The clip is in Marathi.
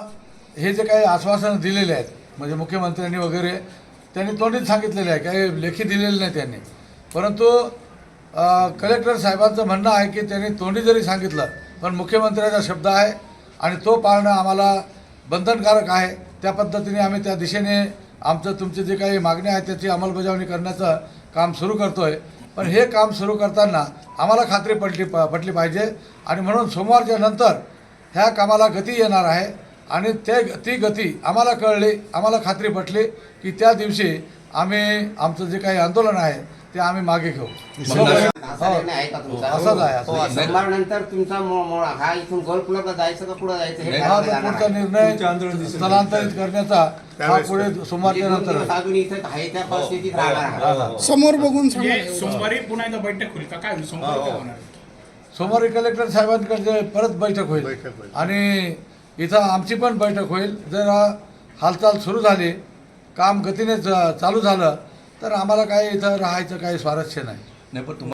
हे जे काही आश्वासनं दिलेले आहेत म्हणजे मुख्यमंत्र्यांनी वगैरे त्यांनी तोंडीत सांगितलेले आहे काही लेखी दिलेले नाही त्यांनी. परंतु कलेक्टर साहेबांचं म्हणणं आहे की त्यांनी तोंडी जरी सांगितलं पण मुख्यमंत्र्याचा शब्द आहे आणि तो पाळणं आम्हाला बंधनकारक आहे. त्या पद्धतीने आम्ही त्या दिशेने आमचं तुमचे जे काही मागणी आहे त्याची अंमलबजावणी करण्याचं काम सुरू करतो आहे पण हे काम सुरू करताना आम्हाला खात्री पडली प पटली पाहिजे. आणि म्हणून सोमवारच्या नंतर ह्या कामाला गती येणार आहे. आणि ते ती गती आम्हाला कळली आम्हाला खात्री पटली की त्या दिवशी आम्ही आमचं जे काही आंदोलन आहे ते आम्ही मागे घेऊ. नंतर तुमचा? मो- मो- हा इथून गोलकुलाला जायचं का पुढे जायचं हे हा पुढचा. निर्णय स्थलांतरित करण्याचा हा पुढे म्हणजे सोमवारच्या नंतर राहणार आहे. समोर बघून म्हणजे सोमवारी पुन्हा एकदा बैठक होईल काय सोमवारी कलेक्टर साहेबांकडे परत बैठक होईल. आणि इथं आमची पण बैठक होईल. जर हालचाल सुरू झाली काम गतीने चालू झालं तर आम्हाला काही इथं राहायचं काही स्वारस्य नाही. नाही पण तुम्हाला